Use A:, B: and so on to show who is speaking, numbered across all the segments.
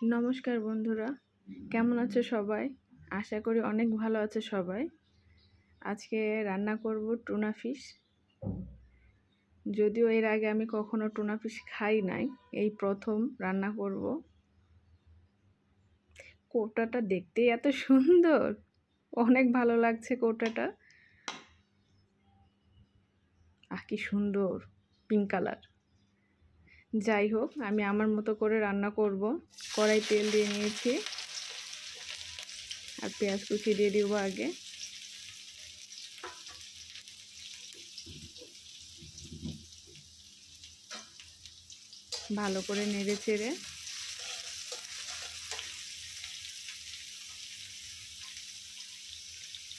A: নমস্কার বন্ধুরা, কেমন আছে সবাই? আশা করি অনেক ভালো আছে সবাই। আজকে রান্না করব টুনা ফিশ। যদিও এর আগে আমি কখনো টুনা ফিশ খাই নাই, এই প্রথম রান্না করব। কোটাটা দেখতেই এত সুন্দর! অনেক ভালো লাগছে কোটাটা। আহ, কি সুন্দর! Pink colour. যাই হোক, আমি আমার মতো করে রান্না করব। কড়াই তেল দিয়ে নিয়েছি। আর পেঁয়াজ কুচি দিয়ে দিব আগে। ভালো করে নেড়ে চেড়ে।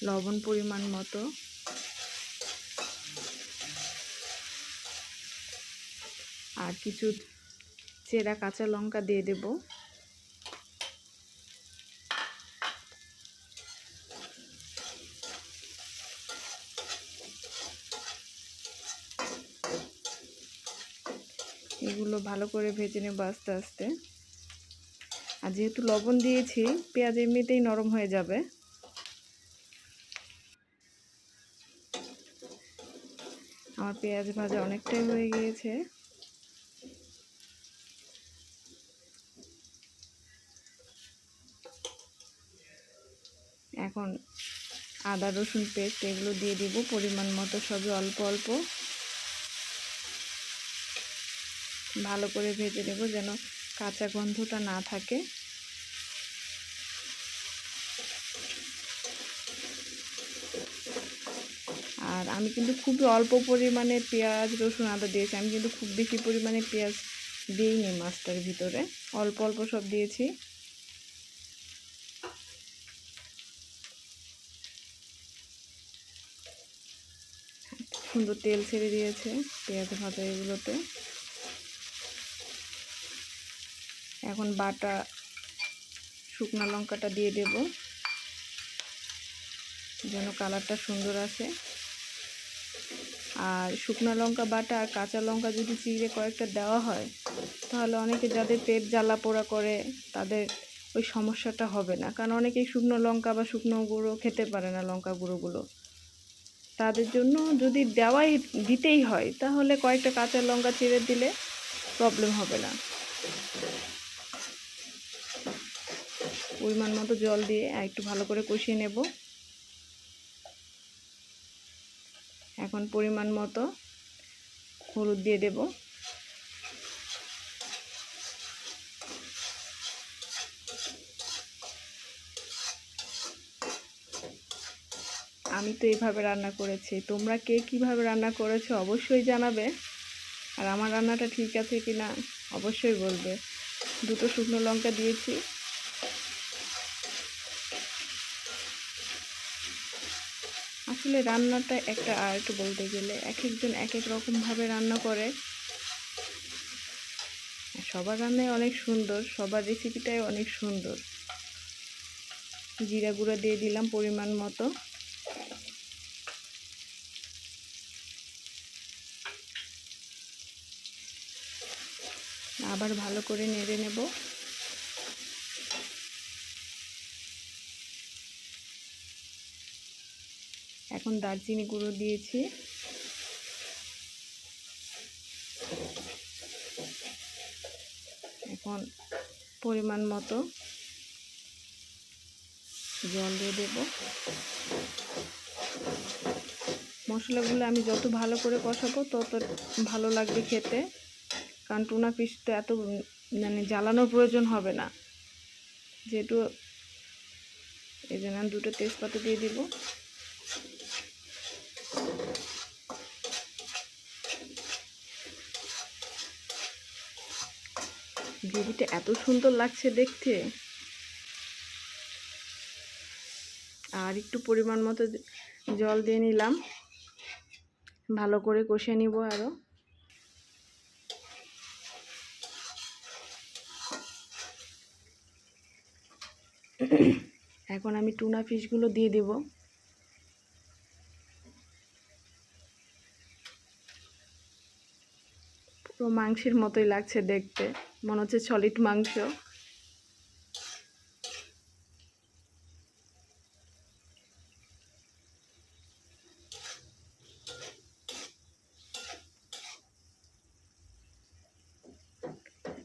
A: লবণ পরিমাণ মতো। আর কিছু চেরা কাঁচা লঙ্কা দিয়ে দেব। এগুলো ভালো করে ভেজে নেব আস্তে আস্তে। আর যেহেতু লবণ দিয়েছি, পেঁয়াজ এমনিতেই নরম হয়ে যাবে। আমার পেঁয়াজ ভাজা অনেকটাই হয়ে গিয়েছে। এখন আদা, রসুন পেস্ট এগুলো দিয়ে দিব পরিমাণ মতো, সবই অল্প অল্প। ভালো করে ভেজে দেব যেন কাঁচা গন্ধটা না থাকে। আর আমি কিন্তু খুবই অল্প পরিমাণে পেঁয়াজ, রসুন, আদা দিয়েছি। আমি কিন্তু খুব বেশি পরিমাণে পেঁয়াজ দিইনি মাছটার ভিতরে। অল্প অল্প সব দিয়েছি। সুন্দর তেল ছেড়ে দিয়েছে পেঁয়াজ ভাজা এগুলোতে। এখন বাটা শুকনো লঙ্কাটা দিয়ে দেব, যেন কালারটা সুন্দর আসে। আর শুকনো লঙ্কা, বাটা আর কাঁচা লঙ্কা যদি চিড়ে কয়েকটা দেওয়া হয়, তাহলে অনেকে যাদের পেট জ্বালা পোড়া করে, তাদের ওই সমস্যাটা হবে না। কারণ অনেকেই শুকনো লঙ্কা বা শুকনো গুঁড়ো খেতে পারে না লঙ্কা গুঁড়োগুলো। তাদের জন্য যদি দেওয়াই দিতেই হয়, তাহলে কয়েকটা কাঁচা লঙ্কা ছেড়ে দিলে প্রবলেম হবে না। পরিমাণ মতো জল দিয়ে একটু ভালো করে কষিয়ে নেব। এখন পরিমাণ মতো হলুদ দিয়ে দেব। আমি তো এইভাবে রান্না করেছি। তোমরা কে কীভাবে রান্না করেছ অবশ্যই জানাবে। আর আমার রান্নাটা ঠিক আছে কি না অবশ্যই বলবে। দুটো শুকনো লঙ্কা দিয়েছি। আসলে রান্নাটা একটা আর্ট বলতে গেলে এক একজন এক এক রকমভাবে রান্না করে। সবার রান্নাই অনেক সুন্দর, সবার রেসিপিটাই অনেক সুন্দর। জিরা গুঁড়া দিয়ে দিলাম পরিমাণ মতো। আবার ভালো করে নেড়ে নেব। এখন দারচিনি গুঁড়ো দিয়েছি। এখন পরিমাণ মতো জল দিয়ে দেব। মশলাগুলো আমি যত ভালো করে কষাবো তত ভালো লাগবে খেতে। কারণ টুনা ফিশ তো এত মানে জ্বালানোর প্রয়োজন হবে না। যেহেতু এই জন্য আমি দুটো তেজপাতা দিয়ে দিব। গ্রেভিটা এত সুন্দর লাগছে দেখতে। আর একটু পরিমাণ মতো জল দিয়ে নিলাম। ভালো করে কষে নিব আরও এখন আমি টুনা ফিশগুলো দিয়ে দেব। পুরো মাংসের মতোই লাগছে দেখতে। মনে হচ্ছে সলিড মাংস।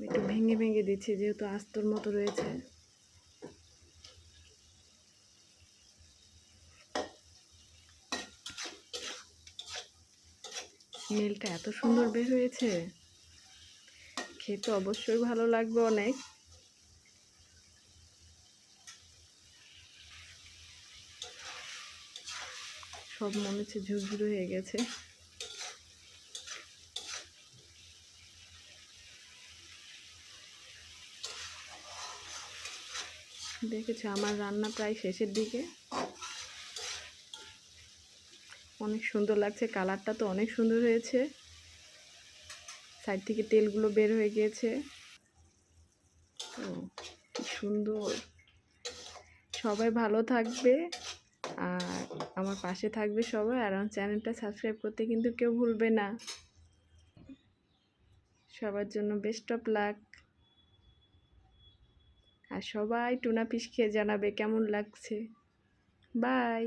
A: একটু ভেঙে ভেঙে দিচ্ছি, যেহেতু আস্তর মতো রয়েছে। স্মেলটা এত সুন্দর বের হয়েছে। খেতে অবশ্যই ভালো লাগবে অনেক। সব মনে হচ্ছে ঝুরঝুরে হয়ে গেছে। দেখেছ আমার রান্না প্রায় শেষের দিকে। অনেক সুন্দর লাগছে, কালারটা তো অনেক সুন্দর হয়েছে। সাইড থেকে তেলগুলো বের হয়ে গিয়েছে। কি সুন্দর। সবাই ভালো থাকবে, আর আমার পাশে থাকবে সবাই, আর আমার চ্যানেলটা সাবস্ক্রাইব করতে কিন্তু কেউ ভুলবে না। সবার জন্য বেস্ট অফ লাক আর সবাই টুনা পিস খেয়ে জানাবে কেমন লাগছে। বাই